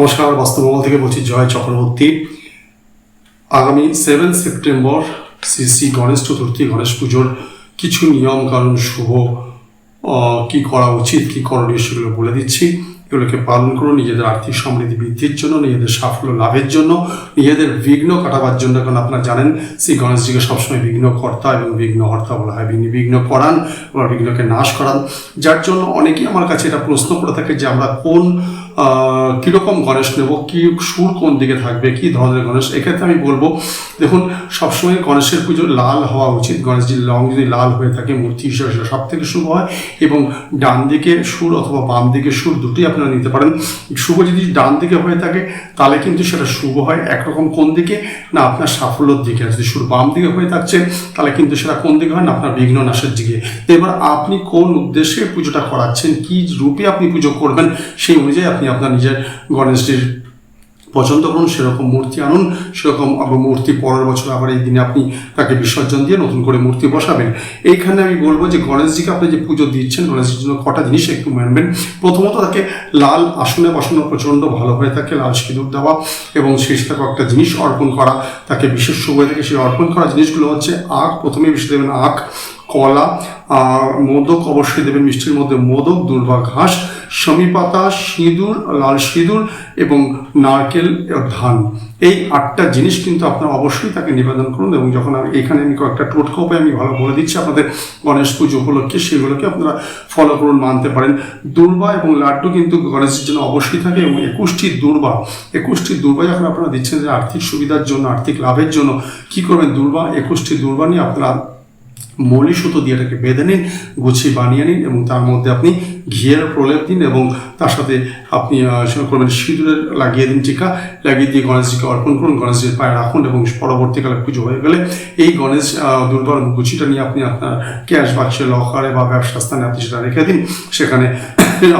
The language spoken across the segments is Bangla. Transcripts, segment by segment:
নমস্কার বাস্তবমহল থেকে বলছি জয় চক্রবর্তী। আগামী সেভেন সেপ্টেম্বর শ্রী শ্রী গণেশ চতুর্থী, গণেশ পুজোর কিছু নিয়ম কানুন শুভ কি করা উচিত, কি করণীয় সেগুলো বলে দিচ্ছি। এগুলোকে পালন করুন, নিজেদের আর্থিক সমৃদ্ধি বৃদ্ধির জন্য, নিজেদের সাফল্য লাভের জন্য, নিজেদের বিঘ্ন কাটাবার জন্য। কারণ আপনারা জানেন, শ্রী গণেশজিকে সবসময় বিঘ্নকর্তা এবং বিঘ্নহর্তা বলা হয়। বিঘ্ন বিঘ্ন করান, বা বিঘ্নকে নাশ করান। যার জন্য অনেকেই আমার কাছে এটা প্রশ্ন করে থাকে যে আমরা কোন কীরকম গণেশ নেব? কি সুর কোন দিকে থাকবে? কি ধরনের গণেশ? এক্ষেত্রে আমি বলব, দেখুন, সবসময় গণেশের পুজো লাল হওয়া উচিত। গণেশজির রং যদি লাল হয়ে থাকে, মূর্তি হিসেবে সেটা সব থেকে শুভ হয়। এবং ডান দিকে সুর অথবা বাম দিকে সুর দুটোই আপনারা নিতে পারেন। শুভ যদি ডান দিকে হয়ে থাকে, তাহলে কিন্তু সেটা শুভ হয় একরকম কোন দিকে? না, আপনার সাফল্যের দিকে। যদি সুর বাম দিকে হয়ে থাকছে, তাহলে কিন্তু সেটা কোন দিকে হয় না, আপনার বিঘ্ন নাশের দিকে এবার আপনি কোন উদ্দেশ্যে পুজোটা করাচ্ছেন, কি রূপে আপনি পুজো করবেন, সেই অনুযায়ী আপনি আপনার নিজের গণেশজির পছন্দ করুন, সেরকম মূর্তি আনুন, সেরকম আবার মূর্তি পরের বছর আবার এই দিনে আপনি তাকে বিসর্জন দিয়ে নতুন করে মূর্তি বসাবেন। এইখানে আমি বলব যে গণেশজিকে আপনি যে পুজো দিচ্ছেন, গণেশজির জন্য কটা জিনিস একটু মানবেন। প্রথমত তাকে লাল আসনে বসানো প্রচণ্ড ভালো হয়ে থাকে, লাল সিঁদুর দেওয়া এবং সেই সাথে কয়েকটা জিনিস অর্পণ করা। তাকে বিশেষ শুভ থেকে, সেই অর্পণ করা জিনিসগুলো হচ্ছে আখ। প্রথমে বেশি দেবেন আখ, কলা মোদক অবশ্যই দেবেন মিষ্টির মধ্যে মোদক, দুর্বা ঘাস শমী পাতা সিঁদুর, লাল সিঁদুর এবং নারকেল ধান। এই আটটা জিনিস কিন্তু আপনারা অবশ্যই তাকে নিবেদন করুন এবং যখন আমি এখানে আমি কয়েকটা টোটকা উপায় আমি ভালো বলে দিচ্ছি আপনাদের গণেশ পুজো উপলক্ষে, সেগুলোকে আপনারা ফলো করুন, মানতে পারেন। দুর্বা এবং লাড্ডু কিন্তু গণেশের জন্য অবশ্যই থাকে এবং একুশটি দুর্বা। একুশটি দুর্বা যখন আপনারা দিচ্ছেন যে আর্থিক সুবিধার জন্য, আর্থিক লাভের জন্য, কি করবেন দুর্বা? একুশটি দুর্বা নিয়ে আপনারা মলি সুতো দিয়ে এটাকে বেঁধে নিন, গুছিয়ে বানিয়ে নিন এবং তার মধ্যে আপনি ঘিয়ের প্রলেপ দিন এবং তার সাথে আপনি করবেন সিঁদুরের লাগিয়ে দিন, টিকা লাগিয়ে দিয়ে গণেশজিকে অর্পণ করুন গণেশজির পায়ে রাখুন এবং পরবর্তীকালে পুজো হয়ে গেলে এই গণেশ দুর্বার গুছিটা নিয়ে আপনি আপনার ক্যাশ বাক্সে লকারে বা ব্যবসা স্থানে আপনি সেটা রেখে দিন। সেখানে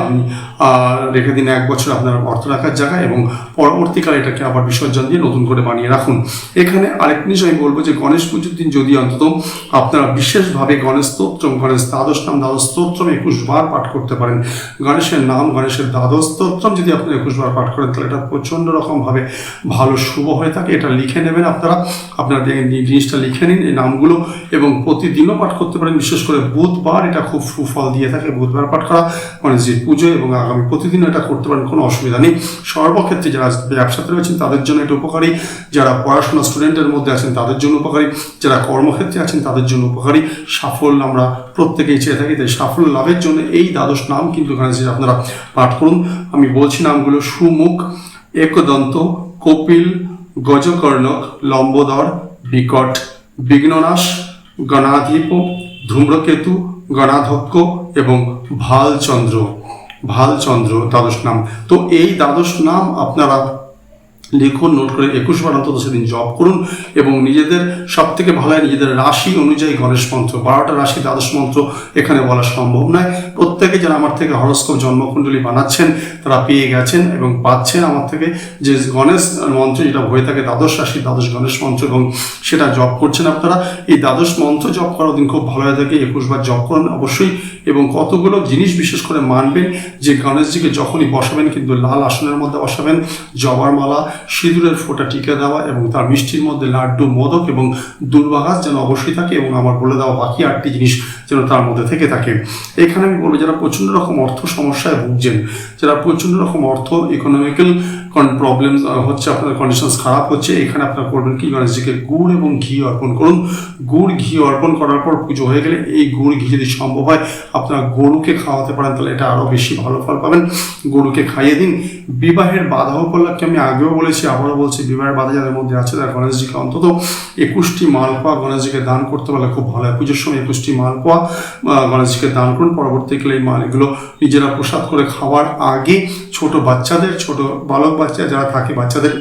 আপনি রেখে দিন এক বছর আপনার অর্থ রাখার জায়গায় এবং পরবর্তীকালে এটাকে আবার বিসর্জন দিয়ে নতুন করে বানিয়ে রাখুন। এখানে আরেক জিনিস আমি বলব যে গণেশ পুজোর দিন যদি অন্তত আপনারা বিশেষভাবে গণেশ স্তোত্রম, গণেশ দ্বাদশ নাম দ্বাদশ স্তোত্রম একুশ বার পাঠ করতে পারেন। গণেশের নাম, গণেশের দ্বাদশ স্তোত্রম যদি আপনি একুশ বার পাঠ করেন, তাহলে এটা প্রচণ্ড রকমভাবে ভালো, শুভ হয়ে থাকে। এটা লিখে নেবেন আপনারা। আপনারা জিনিসটা লিখে নিন, এই নামগুলো, এবং প্রতিদিনও পাঠ করতে পারেন। বিশেষ করে বুধবার এটা খুব সুফল দিয়ে থাকে, বুধবার পাঠ করা। গণেশজির পুজো এবং আগামী প্রতিদিন এটা করতে পারেন, কোনো অসুবিধা নেই। সর্বক্ষেত্রে যারা ব্যবসাতে রয়েছেন, তাদের জন্য এটা উপকারী। যারা পড়াশোনা স্টুডেন্টের মধ্যে আছেন, তাদের জন্য উপকারী। যারা কর্মক্ষেত্রে আছেন, তাদের জন্য উপকারী। সাফল্য আমরা প্রত্যেকেই চেয়ে থাকি, তাই সাফল্য লাভের জন্য এই দ্বাদশ নাম কিন্তু গণেশজির আপনারা পাঠ করুন। আমি বলছি নামগুলো, সুমুখ, একদন্ত, কপিল, গজকর্ণক, লম্বোদর, বিকট, বিঘ্ননাশ, গণাধিপ, ধূম্রকেতু গণাধ্যক্ষ এবং ভালচন্দ্র। ভালচন্দ্র দ্বাদশ নাম। তো এই দ্বাদশ নাম আপনারা লিখুন, নোট করে একুশ বার অন্তত সেদিন জব করুন এবং নিজেদের সব থেকে ভালো হয় নিজেদের রাশি অনুযায়ী গণেশ মন্ত্র। বারোটা রাশি দ্বাদশ মন্ত্র এখানে বলা সম্ভব নয়। প্রত্যেকে যারা আমার থেকে হরস্কোপ জন্মকুণ্ডলী বানাচ্ছেন, তারা পেয়ে গেছেন এবং পাচ্ছেন আমার থেকে যে গণেশ মন্ত্র যেটা হয়ে থাকে দ্বাদশ রাশি, দ্বাদশ গণেশ মন্ত্র এবং সেটা জব করছেন আপনারা। এই দ্বাদশ মন্ত্র জব করার দিন খুব ভালো হয়ে থাকে, একুশ বার জব করুন অবশ্যই এবং কতগুলো জিনিস বিশেষ করে মানবেন, যে গণেশজিকে যখনই বসাবেন কিন্তু লাল আসনের মধ্যে বসাবেন, জবার মালা সিঁদুরের ফোঁটা টিকে দেওয়া এবং তার মিষ্টির মধ্যে লাড্ডু, মোদক এবং দুর্বাঘাস যেন অবশ্যই থাকে এবং আমার বলে দেওয়া বাকি আটটি জিনিস যেন তার মধ্যে থেকে থাকে। এখানে আমি বলব যারা প্রচণ্ড রকম অর্থ সমস্যায় ভুগছেন, যারা প্রচণ্ড রকম অর্থ ইকোনমিক্যাল প্রবলেম হচ্ছে আপনার কন্ডিশনস খারাপ হচ্ছে, এখানে আপনারা করবেন কি? গণেশজিকে গুড় এবং ঘি অর্পণ করুন। গুড়, ঘি অর্পণ করার পর পুজো হয়ে গেলে এই গুড়, ঘি যদি সম্ভব হয়, আপনারা গরুকে খাওয়াতে পারেন, তাহলে এটা আরও বেশি ভালো ফল পাবেন। গরুকে খাইয়ে দিন। বিবাহের বাধা উপলক্ষে আমি আগেও বলেছি আবারও বলছি বিবাহের বাধা যাদের মধ্যে আছে তারা গণেশজিকে অন্তত একুশটি মালপোয়া গণেশজিকে দান করতে পারলে খুব ভালো হয়। পুজোর সময় একুশটি মালপোয়া গণেশজিকে দান করুন। পরবর্তীকালে এই মাল, এগুলো নিজেরা প্রসাদ করে খাওয়ার আগে ছোট বাচ্চাদের, ছোট বালক বাচ্চা যারা থাকে, বাচ্চাদের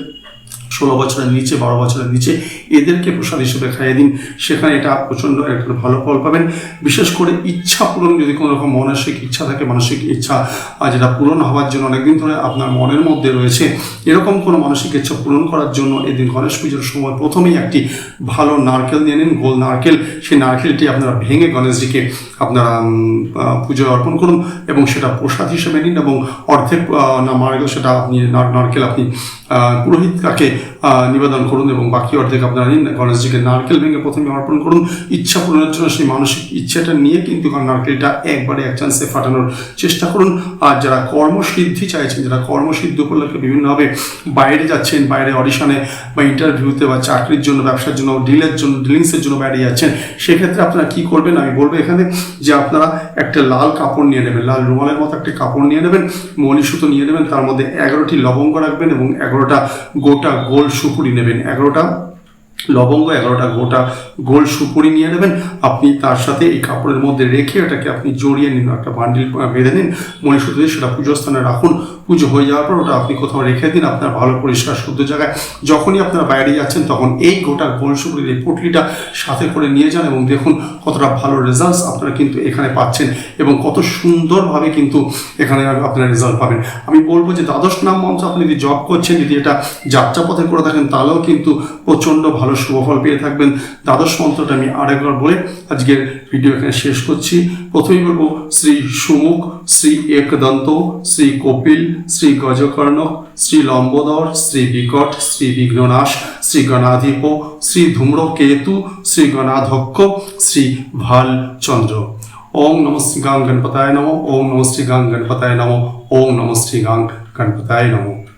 ষোলো বছরের নিচে বারো বছরের নিচে এদেরকে প্রসাদ হিসেবে খাইয়ে দিন। সেখানে এটা প্রচণ্ড একটা ভালো ফল পাবেন। বিশেষ করে ইচ্ছা পূরণ যদি কোনো রকম মানসিক ইচ্ছা থাকে মানসিক ইচ্ছা যেটা পূরণ হওয়ার জন্য অনেকদিন ধরে আপনার মনের মধ্যে রয়েছে এরকম কোনো মানসিক ইচ্ছা পূরণ করার জন্য এদিন গণেশ পুজোর সময় প্রথমেই একটি ভালো নারকেল নিয়ে নিন গোল নারকেল। সেই নারকেলটি আপনারা ভেঙে গণেশজিকে আপনারা পুজোয় অর্পণ করুন এবং সেটা প্রসাদ হিসেবে নিন এবং অর্ধেক না মারা সেটা আপনি নার- নারকেল আপনি আহ, পুরোহিতকে আহ, নিবেদন করুন এবং বাকি অর্ধেক আপনারা নিন। গণেশজিকে নারকেল ভেঙে প্রথমে অর্পণ করুন। ইচ্ছা পূরণের জন্য সেই মানসিক ইচ্ছাটা নিয়ে কিন্তু নারকেলটা একবারে এক চান্সে ফাটানোর চেষ্টা করুন। আর যারা কর্মসিদ্ধি চাইছেন, যারা কর্মসিদ্ধি উপলক্ষে বিভিন্নভাবে বাইরে যাচ্ছেন, বাইরে অডিশনে বা ইন্টারভিউতে বা চাকরির জন্য, ব্যবসার জন্য ডিলের জন্য ডিলিংসের জন্য বাইরে যাচ্ছেন, সেক্ষেত্রে আপনারা কি করবেন? আমি বলব এখানে যে আপনারা একটা লাল কাপড় নিয়ে নেবেন। লাল রুমালের মতো একটা কাপড় নিয়ে নেবেন মলি সুতো নিয়ে নেবেন, তার মধ্যে এগারোটি লবঙ্গ রাখবেন এবং এগারোটা গোটা গোল সুপুরি নেবেন এগারোটা। লবঙ্গ এগারোটা গোটা গোল সুপুরি নিয়ে নেবেন। আপনি তার সাথে এই কাপড়ের মধ্যে রেখে ওটাকে আপনি জড়িয়ে নিন একটা বান্ডিল বেঁধে নিন। মণিসূত্র দিয়ে সেটা স্থানে রাখুন। পুজো হয়ে যাওয়ার পর ওটা আপনি কোথাও রেখে দিন আপনার ভালো পরিষ্কার শুদ্ধ জায়গায়। যখনই আপনারা বাইরে যাচ্ছেন তখন এই গোটা গোল সুপুরির এই পুটলিটা সাথে করে নিয়ে যান এবং দেখুন কতটা ভালো রেজাল্টস আপনারা কিন্তু এখানে পাচ্ছেন এবং কত সুন্দরভাবে কিন্তু এখানে আপনারা রেজাল্ট পাবেন। আমি বলব যে দ্বাদশ নাম মঞ্চ আপনি যদি জব করছেন, যদি এটা যাত্রাপথে করে থাকেন, তাহলেও কিন্তু প্রচণ্ড ভালো শুভফল পেয়ে থাকবেন। দ্বাদশ মন্ত্রটা আমি আরেকবার বলে আজকের ভিডিও এখানে শেষ করছি। প্রথমেই বলব, শ্রী সুমুখ, শ্রী একদন্ত, শ্রী কপিল, শ্রী গজকর্ণক শ্রী লম্বোদর, শ্রী বিকট, শ্রী বিঘ্ননাশ, শ্রী গণাধিপ, শ্রী ধূম্রকেতু, শ্রী গণাধ্যক্ষ শ্রী ভালচন্দ্র। ওম নম শ্রী গাং গণপতায় নম, ওম নম শ্রী গাং গণপতায় নম, ওম নম শ্রী গাং গণপতায় নম।